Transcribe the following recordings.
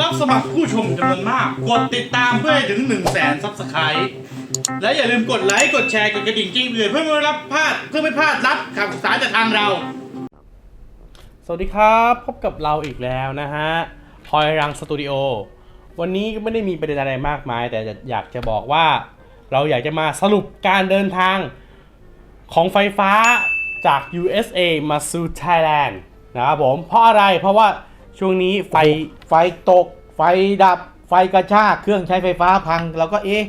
รับสมัครผู้ชมจำนวนมาก กดติดตามเพื่อให้ถึง 1 0 0 0 0แสนซับสไครต์และอย่าลืมกดไลค์ กดแชร์ กดกระดิ่งจิ้งเตือนเพื่อไม่รับพลาดเพื่อไม่พลาดรับข่าวสารจากทางเรา สวัสดีครับพบกับเราอีกแล้วนะฮะพอยรังสตูดิโอวันนี้ก็ไม่ได้มีประเด็นอะไรมากมาย แต่อยากจะบอกว่า เราอยากจะมาสรุปการเดินทางของไฟฟ้าจาก USA มาสู่ Thailand นะครับผมเพราะอะไรเพราะว่า ช่วงนี้ไฟไฟตก ไฟดับ ไฟกระชาก เครื่องใช้ไฟฟ้าพังเราก็เอ๊ะ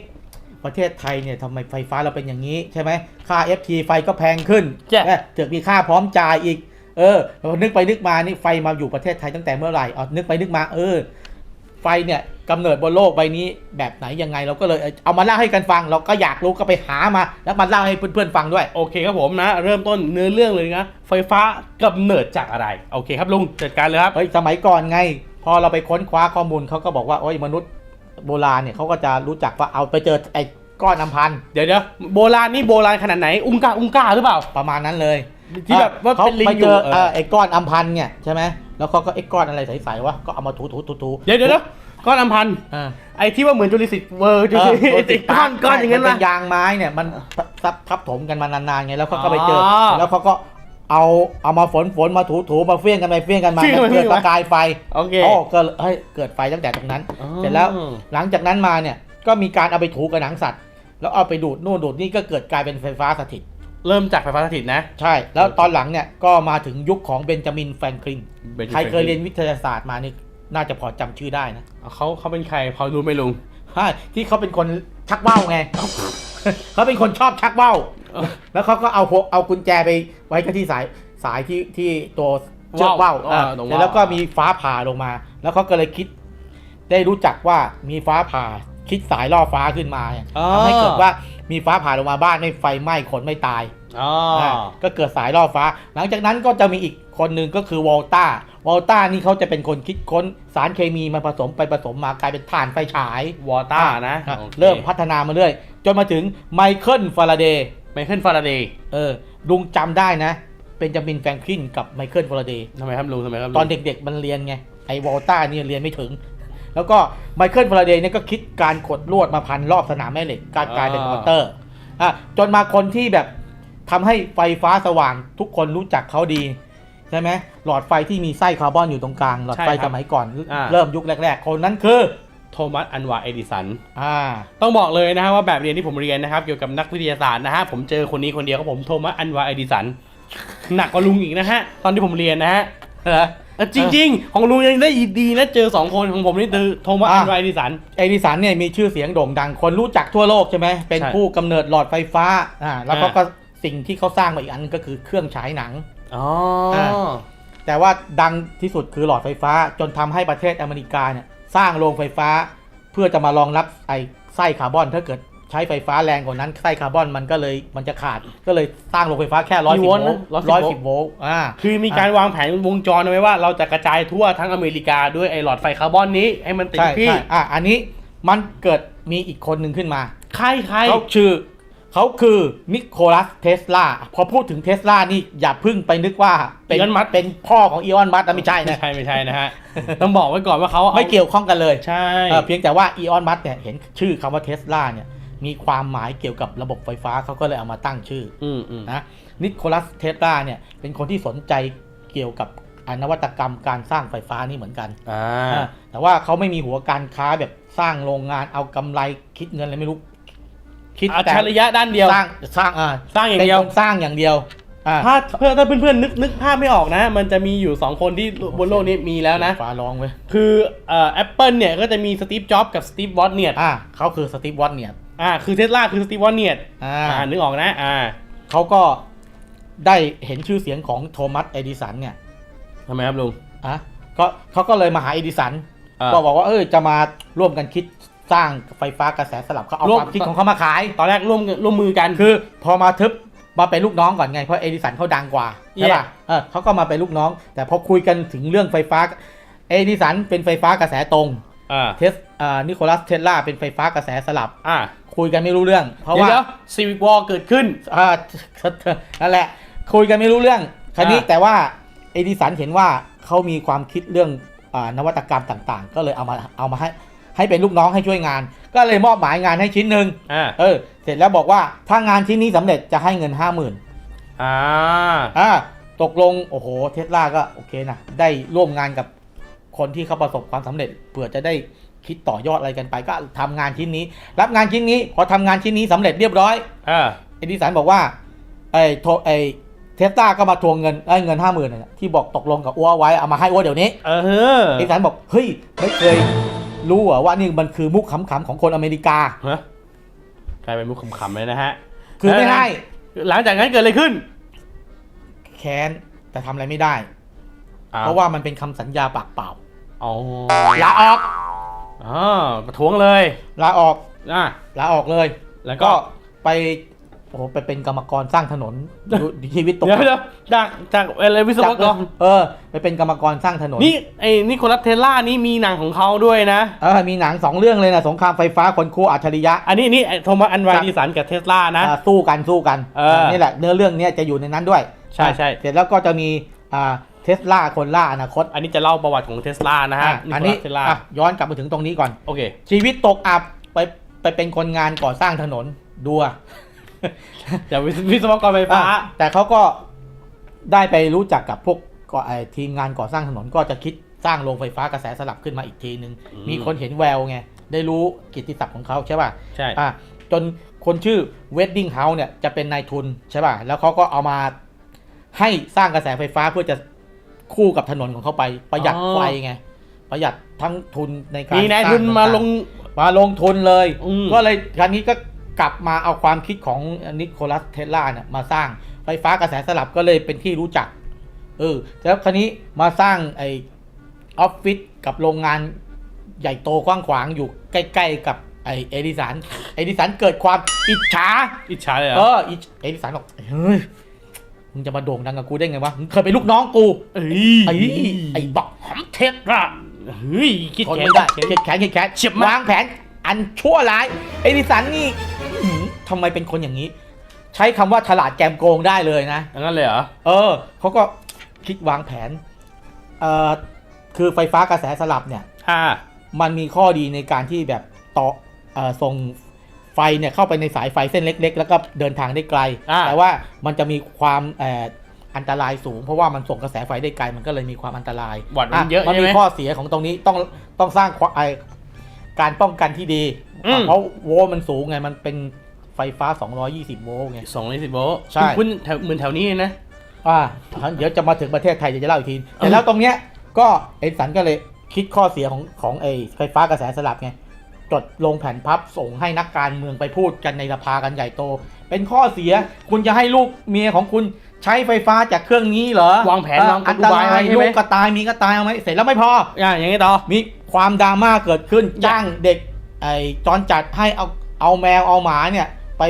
ประเทศไทยเนี่ยทำไมไฟฟ้าเราเป็นอย่างนี้ใช่ไหม ค่า FT ไฟก็แพงขึ้นแย่เอ๊ะเถือกมีค่าพร้อมจ่ายอีก เออเรานึกไปนึกมานี่ไฟมาอยู่ประเทศไทยตั้งแต่เมื่อไหร่เอานึกไปนึกมาเออ ไฟเนี่ย กำเนิดบนโลกใบนี้แบบไหนยังไงเราก็เลยเอามาเล่าให้กันฟัง เราก็อยากรู้ก็ไปหามา แล้วมาเล่าให้เพื่อนๆฟังด้วย โอเคครับผมนะ เริ่มต้นเนื้อเรื่องเลยนะไฟฟ้ากำเนิดจากอะไร โอเคครับลุงจัดการเลยครับเฮ้ยสมัยก่อนไง พอเราไปค้นคว้าข้อมูลเขาก็บอกว่าโอ้ยมนุษย์โบราณเนี่ยเขาก็จะรู้จักว่าเอาไปเจอไอ้ก้อนน้ำพันธุ์เดี๋ยวเดี๋ยวโบราณนี่โบราณขนาดไหนอุงกาอุงกาหรือเปล่าประมาณนั้นเลยที่แบบว่าเขาเป็นลิงไปอเจยู่อเอเอ่ออไอ้ก้อนอัมพันธ์เนี่ยใช่ไหมแล้วเขาก็ไอ้ก้อนอะไรใสๆวะก็เอามาถูถูถูถูเดี๋ยวเดี๋ยวเดี๋ยว ก้อนอัมพันธ์เออไอ้ที่ว่าเหมือนจุลินทรีย์เวอร์จุเอลินอทรีย์ก้อนก้อนอย่างนั้นมัละ เป็นยางไม้เนี่ยมันทับทับถมกันมานานๆไงแล้วเขาก็ไปเจออ๋อแล้วเขาก็เอาเอามาฝนฝนมาถูถูมาเฟี้ยงกันไปเฟี้ยงกันมาเฟี้ยงกันไปเกิดเฟี้ยงปกันมาระกายไฟโอเคโอ้ก็เฮ้ยเกิดไฟตั้งแต่ตรงนั้นเสร็จแล้วหลังจากนั้นมาเนี่ยก็มีการเอาไปถูกับหนังสัตว์ แล้วเอาไปดูดนู่นดูดนี่ก็เกิดกลายเป็นไฟฟ้าสถิต เริ่มจากไฟฟ้าสถิตนะ ใช่ แล้วตอนหลังเนี่ยก็มาถึงยุคของเบนจามินแฟรงคลิน ใครเคยเรียนวิทยาศาสตร์มานี่ น่าจะพอจำชื่อได้นะเขาเขาเป็นใครพอรู้ไหมลุงใช่ที่เขาเป็นคนชักว่าวไง เขาเป็นคนชอบชักว่าวเออแล้วเขาก็เอาหัวเอากุญแจไปไว้กับที่สายสายที่ที่ตัวเชือกว่าวว่าวอะอ่าตรงเสร็จว่าว แล้วก็มีฟ้าผ่าลงมา แล้วเขาก็เลยคิด ได้รู้จักว่ามีฟ้าผ่าคิดสายล่อฟ้าขึ้นมาเนี่ยอ๋อทำให้เกิดว่ามีฟ้าผ่าลงมาบ้านไม่ไฟไหม้คนไม่ตาย อ๋อ อ่าก็เกิดสายล่อฟ้า หลังจากนั้นก็จะมีอีกคนหนึ่งก็คือวอลต้า วอลต้านี่เขาจะเป็นคนคิดค้นสารเคมีมาผสมไปผสมมากลายเป็นถ่านไฟฉายวอต้านะอะโอคเริ่มพัฒนามาเรื่อยจนมาถึงไมเคิลฟาราเดย์ไมเคิลฟาราเดย์เออลุงจำได้นะ เป็นจามินแฟรงคลินกับไมเคิลฟาราเดย์ทำไมครับลุงทำไมครับลุงตอนเด็กๆมันเรียนไงไอ้วอลต้านี่เรียนไม่ถึง แล้วก็ไมเคิลฟาราเดย์เนี่ยก็คิดการขดลวดมาพันรอบสนามแม่เหล็กการกลายเป็นมอเตอร์อะจนมาคนที่แบบทำให้ไฟฟ้าสว่างทุกคนรู้จักเขาดี ใช่ไหมหลอดไฟที่มีไส้คาร์บอนอยู่ตรงกลาง หลอดไฟสมัยก่อนเริ่มยุคแรกๆ คนนั้นคือ โทมัสอันวาเอดิสัน อ่า ต้องบอกเลยนะฮะว่าแบบเรียนที่ผมเรียนนะครับเกี่ยวกับนักวิทยาศาสตร์นะฮะผมเจอคนนี้คนเดียวครับผมโทมัสอันวาเอดิสัน หนักกว่าลุงอีกนะฮะ ตอนที่ผมเรียนนะฮะเหรอเออจริง ๆ ของลุงยังได้ดีนะเจอสองคนของผมนี่คือโทมัสอะ อันวาเอดิสัน เอดิสันเนี่ยมีชื่อเสียงโด่งดังคนรู้จักทั่วโลกใช่ไหมเป็นใช่ผู้กำเนิดหลอดไฟฟ้าอ่าแล้วเขาอ่า ก็สิ่งที่เขาสร้างมาอีกอันก็คือเครื่องฉายหนัง อ๋ออะแต่ว่าดังที่สุดคือหลอดไฟฟ้าจนทำให้ประเทศอเมริกาเนี่ยสร้างโรงไฟฟ้า เพื่อจะมารองรับไอ้ไส้คาร์บอน ถ้าเกิดใช้ไฟฟ้าแรงกว่านั้นไส้คาร์บอนมันก็เลยมันจะขาดก็เลยสร้างโรงไฟฟ้าแค่ร้อยสิบโวลต์ร้อยสิบโวลต์อ่าคือมีการวางแผนวงจรเอาไว้ว่าเราจะกระจายทั่วทั้งอเมริกาด้วยไอหลอดไฟคาร์บอนนี้ให้มันติดใช่ที่ใช่อะอันนี้มันเกิดมีอีกคนหนึ่งขึ้นมา ใครใครเขาชื่อ เขาคือนิโคลัสเทสลาพอพูดถึงเทสลานี่อย่าเพึ่งไปนึกว่าเป็นอีออนมัสเป็นพ่อของอีออนมัสนะไม่ใช่ไม่นะ ใช่ไม่ใช่นะฮะ ต้องบอกไว้ก่อนว่าเขาอาไม่เกี่ยวข้องกันเลยใช่เออเพียงแต่ว่าอีออนมัสเนี่ยเห็นชื่อคำว่าเทสลาเนี่ยมีความหมายเกี่ยวกับระบบไฟฟ้าเขาก็เลยเอามาตั้งชื่อ อืมอืมนะนิโคลัสเทสลาเนี่ยเป็นคนที่สนใจเกี่ยวกับอ่านวัตกรรมการสร้างไฟฟ้านี่เหมือนกันอ่า อ่าแต่ว่าเขาไม่มีหัวการค้าแบบสร้างโรงงานเอากำไรคิดเงินอะไรไม่รู้ คิดอัจแต่ฉริยะด้านเดียว สร้างสร้างอ่าสร้างอย่างเดียว ป็นคนสร้างอย่างเดียวอ่าถ้าเพื่อนถ้าเพื่อนๆนึกนึกภาพไม่ออกนะ มันจะมีอยู่ 2 คนที่บนโลกนี้มีแล้วนะ ฟ้าร้องเว้ยคือเอ่อแอปเปิลเนี่ยก็จะมีสตีฟจ็อบกับสตีฟวอตเนียอ่าเขาคือสตีฟวอตเนี่ยอ่าคือเทสลาคือสตีฟวอตเนียอ่าอ่านึกออกนะอ่าเขาก็ได้เห็นชื่อเสียงของโทมัสเอดิสันเนี่ยทำไมครับลุง อะก็เขาก็เลยมาหาเอดิสันอ่า ก็บอกว่าเออจะมาร่วมกันคิด สร้างไฟฟ้ากระแสสลับเขาเอาร่วม ความคิดของเขามาขาย ตอนแรกร่วมร่วมมือกัน คือพอมาทึบมาเป็นลูกน้องก่อนไง เพราะเอดิสันเขาดังกว่าใช่ป่ะเออเขาก็มาเป็นลูกน้อง แต่พอคุยกันถึงเรื่องไฟฟ้าเอดิสันเป็นไฟฟ้ากระแสตรงอ่าเทสอ่านิโคลัสเทสลาเป็นไฟฟ้ากระแสสลับ อ่าคุยกันไม่รู้เรื่อง เพราะว่าเดี๋ยวซีวิกวอลเกิดขึ้น อ่า นั่นแหละ คุยกันไม่รู้เรื่อง คราวนี้อ่า แต่ว่าเอดิสันเห็นว่าเขามีความคิดเรื่องอ่านวัตกรรมต่างๆ ก็เลยเอามาเอามาให้ ให้เป็นลูกน้องให้ช่วยงาน ก็เลยมอบหมายงานให้ชิ้นหนึ่งอ่าเออ เสร็จแล้วบอกว่าถ้างานชิ้นนี้สำเร็จจะให้เงินห้าหมื่นอ่าอ่าตกลงโอ้โหเทสลาก็โอเคนะได้ร่วมงานกับคนที่เขาประสบความสำเร็จเผื่อจะได้คิดต่อยอดอะไรกันไปก็ทำงานชิ้นนี้ รับงานชิ้นนี้พอทำงานชิ้นนี้สำเร็จเรียบร้อยอ่าเอดิสันบอกว่าไอ้โทไอ้เทสลาก็มาทวงเงินไอ้เงินห้าหมื่นที่บอกตกลงกับอ้วไว้เอามาให้อ้วเดี๋ยวนี้เออเอดิสันบอกเฮ้ยไม่เคย รู้เหรอว่านี่มันคือมุกขำๆของคนอเมริกา ฮะกลายเป็นมุกขำๆเลยนะฮะคือไม่ให้หลังจากนั้นเกิดอะไรขึ้น แค้นแต่ทำอะไรไม่ได้อ้เพราะว่ามันเป็นคำสัญญาปากเปล่าอ๋อลาออกอ๋อประท้วงเลยลาออกอะลาออกเลย แล้วก็ก็ไป โอ้โหไปเป็นกรรมกรสร้างถนนดูชีวิตตกเดี๋ยวเดี๋ยวจากจากอะไรวิศวกรเออ ไปเป็นกรรมกรสร้างถนนนี่ไอ้นิโคลัสเทสลานี่มีหนังของเขาด้วยนะเออมีหนังสองเรื่องเลยนะสงครามไฟฟ้าคนคู่อัจฉริยะ อันนี้นี่ไอ้โทมัสอันไวครับดิสันกับเทสลานะอ่าสู้กันสู้กันเออนี่แหละเนื้อเรื่องเนี้ยจะอยู่ในนั้นด้วย ใช่ใช่เสร็จแล้วก็จะมีอ่าเทสลาคนล่าอนาคต อันนี้จะเล่าประวัติของเทสลานะฮะอะนิอันโคนี้ลัสเทสลาอะย้อนกลับมาถึงตรงนี้ก่อนโอเคชีวิตตกอับไปไปเป็นคนงานก่อสร้างถนนดูอะ จากวิศวกรไฟฟ้าอะแต่เขาก็ได้ไปรู้จักกับพวกก่อไอ้ทีมงานก่อสร้างถนนก็จะคิดสร้างโรงไฟฟ้ากระแสสลับขึ้นมาอีกทีนึง อืม มีคนเห็นแววไง ได้รู้กิตติศัพท์ของเขาใช่ป่ะใช่ อะจนคนชื่อเวดดิ้งเฮาส์เนี่ยจะเป็นนายทุนใช่ป่ะ แล้วเขาก็เอามาให้สร้างกระแสไฟฟ้าเพื่อจะคู่กับถนนของเขาไปประหยัดไฟไง ประหยัดทั้งทุนในการมีนายสร้ทุนมาลงมาลงทุนเลย อืม ก็เลยครั้งนี้ก็ กลับมาเอาความคิดของนิโคลัสเทสลาเนี่ยมาสร้างไฟฟ้ากระแสสลับก็เลยเป็นที่รู้จัก เออแล้วครั้นี้มาสร้างไอออฟฟิศกับโรงงานใหญ่โตกว้างขวางอยู่ใกล้ ๆ กับไอเอดิสันเอดิสันเกิดความอิจฉาอิจฉาเลยเหรเออออิจเอดิสันบอกเฮ้ยมึงจะมาโด่งดังกับกูได้ไงวะมึงเคยเป็นลูกน้องกูเอ้ยไอ้ไอ้บอกหำเทสลา เฮ้ยคิดทนแขนไม่ได้คิดเข็ดแขนเข็ดแขนเฉียบมาก วางแผนอันชั่วร้าย เอดิสันนี่อื้อหือ ทำไมเป็นคนอย่างนี้ ใช้คำว่าฉลาดแกมโกงได้เลยนะ อย่างนั้นเลยเหรอ เออเขาก็คิดวางแผนเอ่อคือไฟฟ้ากระแสสลับเนี่ย อ่า มันมีข้อดีในการที่แบบต่อเอ่อส่งไฟเนี่ยเข้าไปในสายไฟเส้นเล็ก ๆ แล้วก็เดินทางได้ไกล อ่า แต่ว่ามันจะมีความเอ่ออันตรายสูง เพราะว่ามันส่งกระแสไฟได้ไกล มันก็เลยมีความอันตรายวัดมันเยอะมันใช่มีไหม ข้อเสียของตรงนี้ต้องต้องสร้างความไอ้การป้องกันที่ดี อืม เพราะโวลต์มันสูงไงมันเป็นไฟฟ้า 220 โวลต์ไง สองร้อยสิบโวลต์ใช่ คุณแถวเหมือนแถวนี้เลยนะ อ่าเดี๋ยวจะมาถึงประเทศไทยเดี๋ยวจะเล่าอีกที แต่แล้วตรงเนี้ยก็เอ็นสันก็เลยคิดข้อเสียของของไอ้ไฟฟ้ากระแสสลับไง จดลงแผ่นพับส่งให้นักการเมืองไปพูดกันในสภากันใหญ่โต เป็นข้อเสียคุณจะให้ลูกเมียของคุณใช้ไฟฟ้าจากเครื่องนี้เหรอวางแผนเอ่อวางกอัลนตอุบายราไว้ยใช่ลูไหมกก็ตายมีก็ตายเอาไหมเสร็จแล้วไม่พอ อ่าอย่างนี้ต่อ มีความดราม่าเกิดขึ้นจ้างเด็กไอ้จอนจัดให้เอาเอาแมวเอาหมาเนี่ย ไป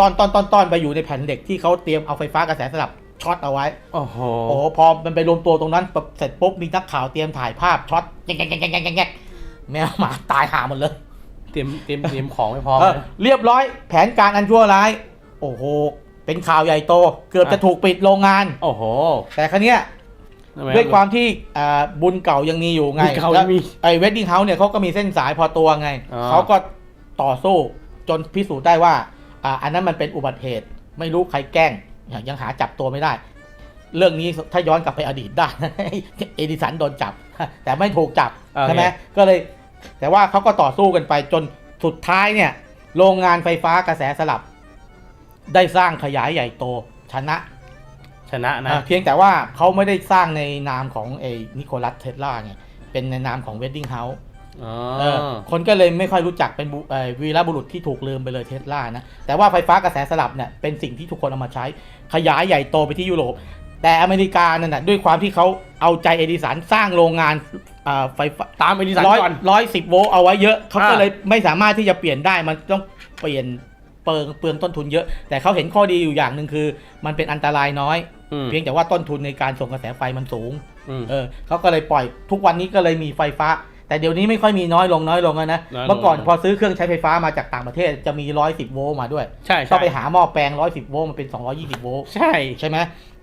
ตอนตอนตอนตอนไปอยู่ในแผ่นเหล็กที่เขาเตรียมเอาไฟฟ้ากระแสสลับช็อตเอาไว้ โอ้โหโอ้โหพอมันไปรวมตัวตรงนั้นปุ๊บเสร็จปุ๊บมีนักข่าวเตรียมถ่ายภาพช็อตแงงแงงแงงแงงแงงแงงแมวหมาตายหาหมดเลยเตรียมเตรียมเตรียมของไม่พอเออนะ เรียบร้อยแผนการอันชั่วร้าย โอ้โห เป็นข่าวใหญ่โต เกือบจะถูกปิดโรงงาน โอ้โหแต่ครั้นี้ย ทำไมด้วยความที่อ่าบุญเก่ายังมีอยู่ไงบุญเก่าแล้วยังมี ไอ้เวดดิ้งเฮาส์เนี่ยเขาก็มีเส้นสายพอตัวไงอ๋อเขาก็ต่อสู้จนพิสูจน์ได้ว่า อ่าอันนั้นมันเป็นอุบัติเหตุ ไม่รู้ใครแกล้ง ยังหาจับตัวไม่ได้ เรื่องนี้ถ้าย้อนกลับไปอดีตได้ เอดิสันโดนจับ แต่ไม่ถูกจับโอเคใช่ไหมก็เลย แต่ว่าเขาก็ต่อสู้กันไปจนสุดท้ายเนี่ย โรงงานไฟฟ้ากระแสสลับ ได้สร้างขยายใหญ่โตชนะชนะนะอ่าเพียงแต่ว่าเขาไม่ได้สร้างในนามของเอนิโคลัสเทสลาไงเป็นในนามของเวดดิ้งเฮาส์ อ๋อคนก็เลยไม่ค่อยรู้จักเป็นบุเอ่อวีรบุรุษที่ถูกลืมไปเลยเทสลานะ แต่ว่าไฟฟ้ากระแสสลับเนี่ยเป็นสิ่งที่ทุกคนเอามาใช้ ขยายใหญ่โตไปที่ยุโรป แต่อเมริกานั่นนะด้วยความที่เขาเอาใจเอดิสันสร้างโรงงานอ่าไฟฟ้าตามเอดิสันร้อยก่อนร้อยสิบโวลต์เอาไว้เยอะเขาก็อ่าเลยไม่สามารถที่จะเปลี่ยนได้มันต้องเปลี่ยนเปลืองเปลืองต้นทุนเยอะ แต่เขาเห็นข้อดีอยู่อย่างหนึ่งคือ มันเป็นอันตรายน้อยอืมเพียงแต่ว่าต้นทุนในการส่งกระแสไฟมันสูงอืมเออเขาก็เลยปล่อยทุกวันนี้ก็เลยมีไฟฟ้า แต่เดี๋ยวนี้ไม่ค่อยมีน้อยลงน้อยลงแล้วนะน้อยลงเมื่อก่อนพอซื้อเครื่องใช้ไฟฟ้ามาจากต่างประเทศจะมีร้อยสิบโวลต์มาด้วยใช่ต้อใช่งไปหาหม้อแปลงร้อยสิบโวลต์มันเป็นสองร้อยี่สิบโวลต์ใช่ใช่ไหม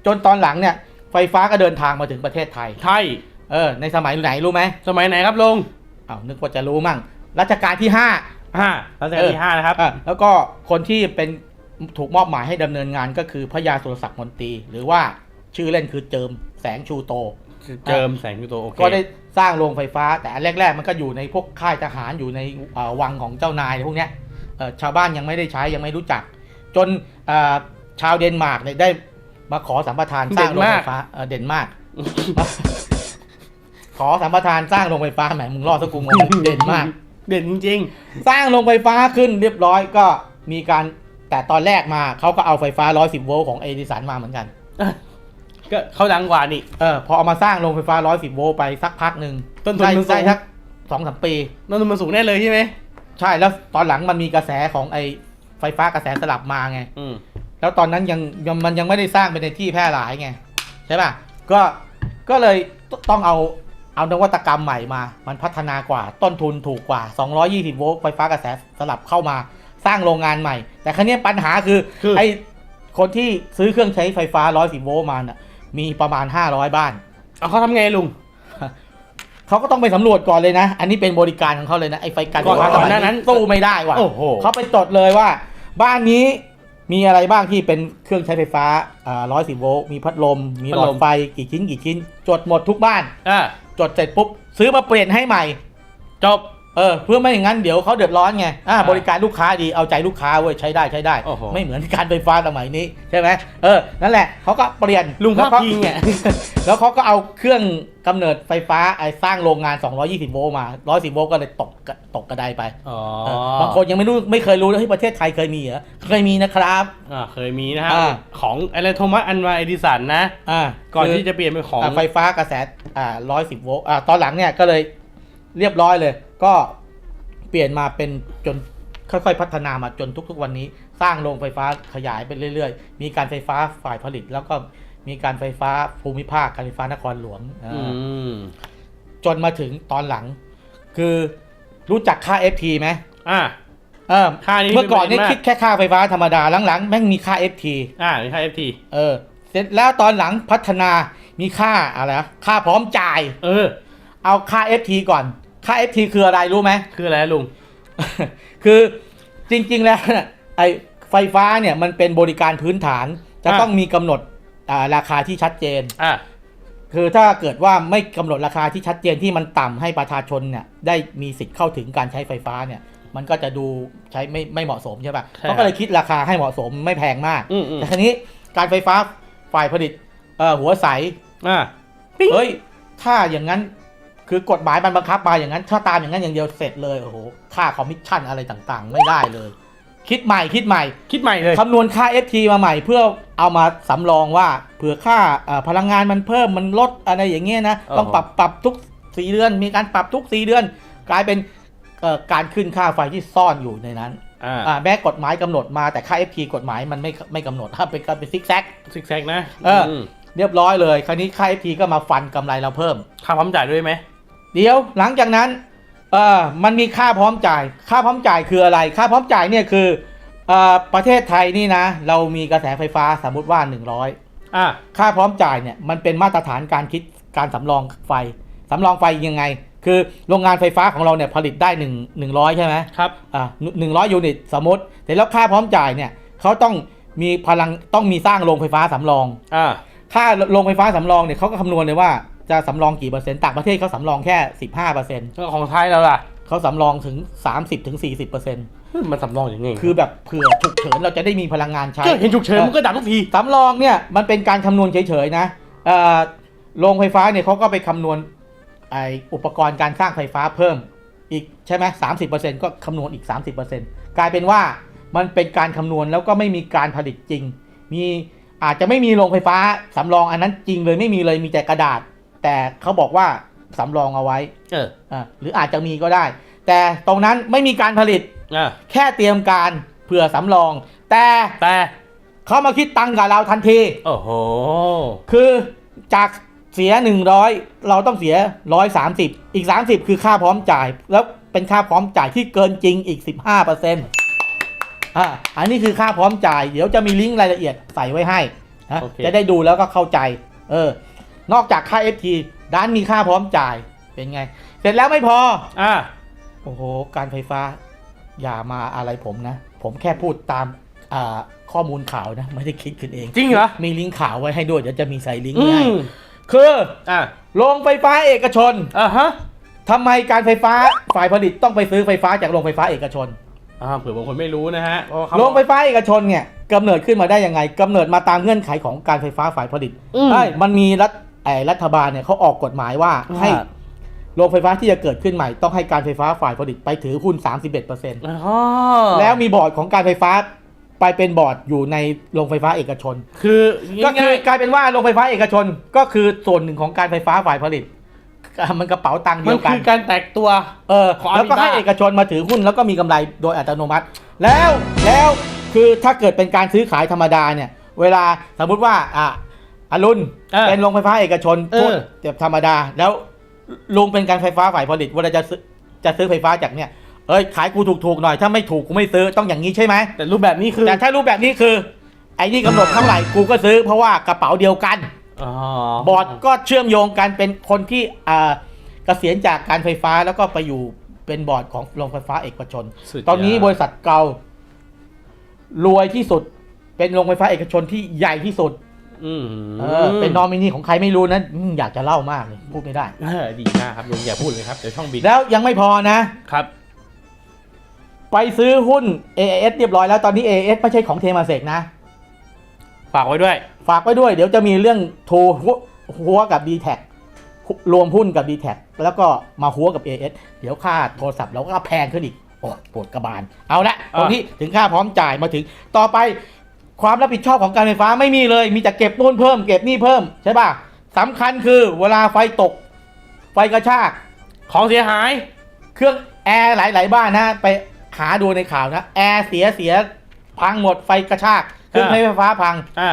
จนตอนหลังเนี่ยไฟฟ้าก็เดินทางมาถึงประเทศไทยไทยเออในสมัยไหนรู้ไหมสมัยไหนครับลุงอ้าวนึกว่าจะรู้มั่งรัชกาลที่ห้าอ่ารัชกาลที่ห้านะครับ อะแล้วก็คนที่เป็นถูกมอบหมายให้ดำเนินงานก็คือพระยาสุรศักดิ์มนตรี หรือว่าชื่อเล่นคือเจิมแสงชูโต เจิมแสงยูโตโอเคก็ได้สร้างโรงไฟฟ้า แต่อันแรก ๆ มันก็อยู่ในพวกค่ายทหารอยู่ในเอ่อวังของเจ้านายพวกเนี้ยเอ่อชาวบ้านยังไม่ได้ใช้ยังไม่รู้จัก จนเอ่อชาวเดนมาร์กเนี่ยได้มาขอสัมปทานสร้างโรงไฟฟ้าเอ่อเดนมาร์กขอสัมปทานสร้างโรงไฟฟ้าแหมมึงรอดสักกูงงเด่นมาก เด่นจริงสร้างโรงไฟฟ้าขึ้นเรียบร้อยก็มีการแต่ตอนแรกมาเขาก็เอาไฟฟ้า 110 โวลต์ของเอดิสันมาเหมือนกันๆ ก็เขาดังกว่านี่ เออพอเอามาสร้างโรงไฟฟ้า 110 โวลต์ไปสักพักหนึ่งต้นทุนได้มันสูงได้สักสองสามปีต้นทุนมันสูงแน่เลยใช่ไหมใช่แล้วตอนหลังมันมีกระแสของไอไฟฟ้ากระแสสลับมาไง อืมแล้วตอนนั้นยังยังมันยังไม่ได้สร้างเป็นในที่แพร่หลายไง ใช่ป่ะก็ก็เลยตต้องเอาเอานวัตกรรมใหม่มา มันพัฒนากว่าต้นทุนถูกกว่า 220 โวลต์ไฟฟ้ากระแสสลับเข้ามาสร้างโรงงานใหม่ แต่ครั้นี้ยปัญหาคือคือไอคนที่ซื้อเครื่องใช้ไฟฟ้า 110 โวลต์มาน่ะ มีประมาณ 500 บ้าน เอาเขาทำไงลุง เขาก็ต้องไปสำรวจก่อนเลยนะ อันนี้เป็นบริการของเขาเลยนะ ไอ้ไฟการไฟฟ้าก่อนสมัยหน้านั้นสู้ไม่ได้ว่ะโอ้โห เขาไปจดเลยว่า บ้านนี้มีอะไรบ้างที่เป็นเครื่องใช้ไฟฟ้าอ่า110โวลต์ มีพัดลม มีหลอพัดลดม ไฟกี่ชิ้นกี่ชิ้น จดหมดทุกบ้าน อ่าจดเสร็จปุ๊บ ซื้อมาเปลี่ยนให้ใหม่ จบ เออเพื่อไม่อย่างนั้นเดี๋ยวเขาเดือดร้อนไงอ่าอ่าบริการลูกค้าดีเอาใจลูกค้าเว้ยใช้ได้ใช้ได้ โอ้โห ไม่เหมือนการไฟฟ้าสมัยนี้ใช่ไหมเออนั่นแหละเขาก็เปลี่ยนลุงแล้วภาพก็พิงเนี่ย แล้วเขาก็เอาเครื่องกำเนิดไฟฟ้าไอ้สร้างโรงงาน 220 โวลต์มา 110 โวลต์ก็เลยตกกระตกกระไดไปอ๋อเออบางคนยังไม่รู้ไม่เคยรู้เลยที่ประเทศไทยเคยมีเหรอเคยมีนะครับ อ่าเคยมีนะฮะอ่า ของอะไรโทมัสอันวาเอดิสันนะ อ่า ก่อนคืที่จะเปลี่ยนเป็นของ อ่าไฟฟ้ากระแสอ่า110 โวลต์อ่าตอนหลังเนี่ยก็เลยเรียบร้อยเลย ก็เปลี่ยนมาเป็นจนค่อยๆพัฒนามาจนทุก ๆ วันนี้ สร้างโรงไฟฟ้าขยายไปเรื่อย ๆ มีการไฟฟ้าฝ่ายผลิต แล้วก็มีการไฟฟ้าภูมิภาคการไฟฟ้านครหลวงอ่าอืมจนมาถึงตอนหลัง คือรู้จักค่า FT ไหมอ่า เออค่านี้เมื่อก่อนนี่เป็นประเด็นมากคิดแค่ค่าไฟฟ้าธรรมดาหลังๆ แม่งมีค่า FT อ่านี่ค่า FT เออ เสร็จแล้วตอนหลังพัฒนามีค่าอะไรนะค่าพร้อมจ่าย เออ เอาค่า FT ก่อน ค่า FT คืออะไรรู้ไหมคืออะไรลุง คือจริงๆแล้วน่ะไอไฟฟ้าเนี่ยมันเป็นบริการพื้นฐาน จะอะ ต้องมีกำหนดอ่าราคาที่ชัดเจน อ่าคือถ้าเกิดว่าไม่กำหนดราคาที่ชัดเจนที่มันต่ำให้ประชาชนเนี่ยได้มีสิทธิ์เข้าถึงการใช้ไฟฟ้าเนี่ย มันก็จะดูใช้ไม่ไม่เหมาะสมใช่ปะใช่เขาก็เลยคิดราคาให้เหมาะสมไม่แพงมาก อืมอืม แต่ทีนี้การไฟฟ้าฝ่ายผลิตเอ่อหัวใส อ่าเฮ้ย ถ้าอย่างนั้น คือกฎหมายมันบังคับมาอย่างนั้นถ้าตามอย่างนั้นอย่างเดียวเสร็จเลยโอ้โหค่าคอมมิชชั่นอะไรต่างๆ ไม่ได้เลย คิดใหม่คิดใหม่คิดใหม่เลยคำนวณค่า FT มาใหม่เพื่อเอามาสำรองว่าเผื่อค่าเอ่อพลังงานมันเพิ่มมันลดอะไรอย่างเงี้ยนะอ๋อต้องปรับปรับทุกสี่เดือน มีการปรับทุกสี่เดือน กลายเป็นเอ่อการขึ้นค่าไฟที่ซ่อนอยู่ในนั้นอ่าอ่าแม้กฎหมายกำหนดมาแต่ค่า FT กฎหมายมันไม่ไม่กำหนดถ้าเป็นการเป็นซิกแซกซิกแซกนะเอออืมเรียบร้อยเลย คราวนี้ค่า FT ก็มาฟันกำไรเราเพิ่ม ค่าพร้อมจ่ายด้วยไหม เดี๋ยวหลังจากนั้นเออมันมีค่าพร้อมจ่าย ค่าพร้อมจ่ายคืออะไร ค่าพร้อมจ่ายเนี่ยคือเออประเทศไทยนี่นะ เรามีกระแสไฟฟ้าสมมติว่า 100อ่าค่าพร้อมจ่ายเนี่ยมันเป็นมาตรฐานการคิดการสำรองไฟสำรองไฟยังไง คือโรงงานไฟฟ้าของเราเนี่ยผลิตได้1 100 ใช่ไหมครับอ่าหนึ่งร้อยยูนิตสมมติแต่แล้วค่าพร้อมจ่ายเนี่ยเขาต้องมีพลังต้องมีสร้างโรงไฟฟ้าสำรองอ่าค่าโรงไฟฟ้าสำรองเนี่ยเขาก็คำนวณเลยว่า จะสำรองกี่เปอร์เซ็นต์ต่างประเทศเขาสำรองแค่15เปอร์เซ็นต์แล้วของไทยเราล่ะเขาสำรองถึง30ถึง40เปอร์เซ็นต์มันสำรองอย่างไงคือแบบเผื่อฉุกเฉินเราจะได้มีพลังงานใช้ก็เห็นฉุกเฉินมันก็ดับทุกทีสำรองเนี่ยมันเป็นการคำนวณเฉยๆนะเอ่อโรงไฟฟ้าเนี่ยเขาก็ไปคำนวณไออุปกรณ์การสร้างไฟฟ้าเพิ่มอีกใช่ไหมสามสิบเปอร์เซ็นต์ก็คำนวณอีก30เปอร์เซ็นต์กลายเป็นว่ามันเป็นการคำนวณแล้วก็ไม่มีการผลิตจริง มีอาจจะไม่มีโรงไฟฟ้าสำรองอันนั้นจริงเลยไม่มีเลยมีแต่กระดาษ แต่เขาบอกว่าสำรองเอาไว้เอออ่าหรืออาจจะมีก็ได้ แต่ตรงนั้นไม่มีการผลิตอ่าแค่เตรียมการเผื่อสำรอง แต่แต่เขามาคิดตังค์กับเราทันที โอ้โหคือจากเสีย 100 เราต้องเสีย 130 อีก 30 คือค่าพร้อมจ่าย แล้วเป็นค่าพร้อมจ่ายที่เกินจริงอีก 15%อ่าอันนี้คือค่าพร้อมจ่าย เดี๋ยวจะมีลิงก์รายละเอียดใส่ไว้ให้นะโอเคจะได้ดูแล้วก็เข้าใจ เออ นอกจากค่า FT ด้านมีค่าพร้อมจ่ายเป็นไง เสร็จแล้วไม่พอ อ่าโอ้โห การไฟฟ้า อย่ามาอะไรผมนะ ผมแค่พูดตามอ่าข้อมูลข่าวนะ ไม่ได้คิดขึ้นเอง จริงเหรอ มีลิงก์ข่าวไว้ให้ด้วย เดี๋ยวจะมีใส่ลิงก์อืไว้ให้มคืออ่าโรงไฟฟ้าเอกชนอ่าฮะทำไมการไฟฟ้าฝ่ายผลิตต้องไปซื้อไฟฟ้าจากโรงไฟฟ้าเอกชนอ่าเผื่อบางคนไม่รู้นะฮะเพราะว่าเขาโรงไฟฟ้าเอกชนเนี่ยกำเนิดขึ้นมาได้ยังไงกำเนิดมาตามเงื่อนไขของการไฟฟ้าฝ่ายผลิตอืมใช่มันมีรัฐ ไอ้รัฐบาลเนี่ยเขาออกกฎหมายว่าว่าให้โรงไฟฟ้าที่จะเกิดขึ้นใหม่ต้องให้การไฟฟ้าฝ่ายผลิตไปถือหุ้น 31%อ๋อแล้วมีบอร์ดของการไฟฟ้าไปเป็นบอร์ดอยู่ในโรงไฟฟ้าเอกชน คือก็คืง่าอยกลายเป็นว่าโรงไฟฟ้าเอกชนก็คือส่วนหนึ่งของการไฟฟ้าฝ่ายผลิตอะมันกระเป๋าตังค์ๆเดีมัยนวกัคืนอการแตกตัว เออของแล้วก็ Aviva ให้เอกชนมาถือหุ้นแล้วก็มีกำไรโดยอัตโนมัติ แล้วแล้วคือถ้าเกิดเป็นการซื้อขายธรรมดาเนี่ย เวลาสมมุติว่าอะ อรุณเออเป็นโรงไฟฟ้าเอกชนเออ พูดแบบธรรมดา แล้วลุงเป็นการไฟฟ้าฝ่ายผลิตเวลาจะซื้อจะซื้อไฟฟ้าจากเนี่ยเอ้ยขายกูถูกๆหน่อยถ้าไม่ถูกกูไม่ซื้อต้องอย่างนี้ใช่ไหมแต่รูปแบบนี้คือแต่ถ้ารูปแบบนี้คือ ไอ้นี่กำหนดเท่าไหร่กูก็ซื้อเพราะว่ากระเป๋าเดียวกัน อ๋อบอร์ดก็เชื่อมโยงกันเป็นคนที่อ่าเกษียณจากการไฟฟ้าแล้วก็ไปอยู่เป็นบอร์ดของโรงไฟฟ้าเอกชน สุดยดตอนนี้บริษัทเก่ารวยที่สุดเป็นโรงไฟฟ้าเอกชนที่ใหญ่ที่สุด อืมเออเป็นนอมินีของใครไม่รู้นะอืมอยากจะเล่ามากเลยพูดไม่ได้ เออดีมากครับลุงอย่าพูดเลยครับเดี๋ยวช่องบินแล้วยังไม่พอนะ ครับไปซื้อหุ้น AAS เรียบร้อยแล้วตอนนี้ AAS ไม่ใช่ของเทมาเซกนะ ฝากไว้ด้วย ฝากไว้ด้วยเดี๋ยวจะมีเรื่องโทรหัวกับ d t แทรวมหุ้นกับ d t แทแล้วก็มาหัวกับ AS เดี๋ยวค่าโทรศัพท์เราก็แพงขึ้นอีก โอ้ปวดกระบาล เอาละตรงนี้ถึงค่าพร้อมจ่ายมาถึงต่อไป ความรับผิดชอบของการไฟฟ้าไม่มีเลย มีแต่เก็บนู่นเพิ่มเก็บนี่เพิ่มใช่ป่ะสำคัญคือเวลาไฟตก ไฟกระชากของเสียหาย เครื่องแอร์หลาย ๆ บ้านนะไปหาดูในข่าวนะแอร์เสียเสียพังหมดไฟกระชากเครื่องอ่าไฟฟ้าพังอ่า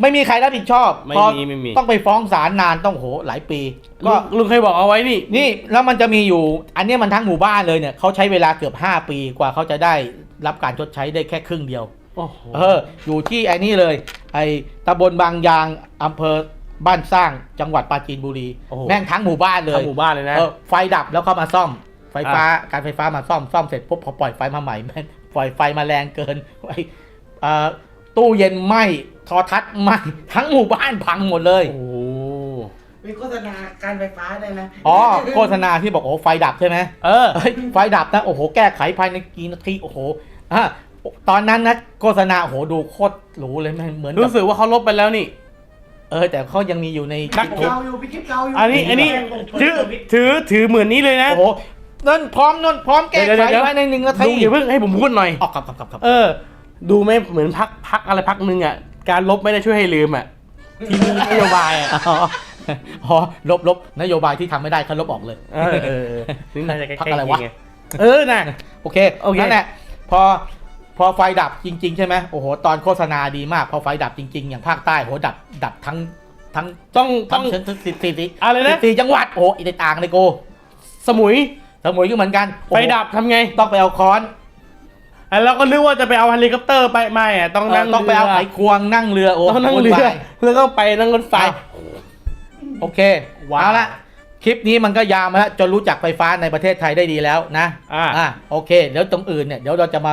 ไม่มีใครรับผิดชอบไม่พอมีไม่มีต้องไปฟ้องศาลนานต้องโหหลายปีก็ก็ลุงเคยบอกเอาไว้นี่ นี่แล้วมันจะมีอยู่ อันเนี้ยมันทั้งหมู่บ้านเลยเนี่ยเขาใช้เวลาเกือบ 5 ปีกว่าเขาจะได้รับการชดใช้ได้แค่ครึ่งเดียว โอ้โหเอออยู่ที่ไอ้นี่เลย ไอ้ตำบลบางยางอำเภอบ้านสร้างจังหวัดปราจีนบุรี โอ้โห แม่งทั้งหมู่บ้านเลทั้ยงหมู่บ้านเลยนะ เออไฟดับแล้วเข้ามาซ่อม ไฟฟ้าการไฟฟ้ามาซ่อมซ่อมเสร็จปุ๊บพอปล่อยไฟมาใหม่แม่งปล่อยไฟมาแรงเกินไอ้เอ่อตู้เย็นไหม้โทอทัศน์ไหม้ทั้งหมู่บ้านพังหมดเลย โอ้โห มีโฆษณาการไฟฟ้าได้วยนะอ๋อโฆษณาที่บอกโอ้ไฟดับใช่ไหม เออ เฮ้ยไฟดับนะ โอ้โห แก้ไขภายในกี่นาที โอ้โหอะ ตอนนั้นนะโฆษณาโอ้โหดูโคตรหรูเลยมันเหมือนรู้กับสึกว่าเขาลบไปแล้วนี่ เออ แต่เขายังมีอยู่ในนักทุกเกาอยู่พี่กิ๊บเกาอยู่อันนี้อันนี้ถือถือถือเหมือนนี้เลยนะ โอ้โหนั่นพร้อมนั่นพร้อมแก้เดี๋ยวไขเดี๋ยวภายในหนึ่งนาทีลุงอย่าเพิ่งให้ผมพูดหน่อยอ๋อครับครับครับครับเออ ดูไหมเหมือนพักพักอะไรพักหนึ่งอะ การลบไม่ได้ช่วยให้ลืมอะ ที่มีนโยบายอะอ๋ออ๋อลบลบนโยบายที่ทำไม่ได้เขาลบออกเลย เออเออเออนี่น่าจะใกล้พักๆอะไรวะจงงเออน่ะ โอเคโอเค นั่นแหละพอ พอไฟดับจริง ๆ ใช่ไหมโอ้โหตอนโฆษณาดีมาก พอไฟดับจริง ๆ อย่างภาคใต้โหดับดับทั้งทั้งต้องต้ทั้องงสิบสี่สิอะไรนะสี่จังหวัดโอ้โหอีกต่างเลยโก สมุยสมุยก็เหมือนกันโอ้ไฟโหดับทำไงต้องไปเอาค้อนอะเราก็นึกว่าจะไปเอาเฮลิคอปเตอร์ไปไม่อะต้องเออนั่งต้องไปเอาไขควงนั่งเรือโอ้ต้องนั่งวุ่เรือวายแล้วก็ไปนั่งรถไฟไปโอเคว้าวเอาละคลิปนี้มันก็ยาวมาแล้วจนรู้จักไฟฟ้าในประเทศไทยได้ดีแล้วนะอ่าอะโอเค เดี๋ยวตรงอื่นเนี่ยเดี๋ยวเราจะมา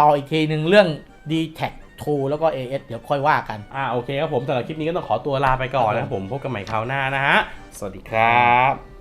ต่ออีกทีหนึ่งเรื่อง d t a c 2แล้วก็ AS เดี๋ยวค่อยว่ากัน อ่าโอเคครับผมสำหรับคลิปนี้ก็ต้องขอตัวลาไปก่อนนะครับผมพบกันใหม่คราวหน้านะฮะ สวัสดีครับ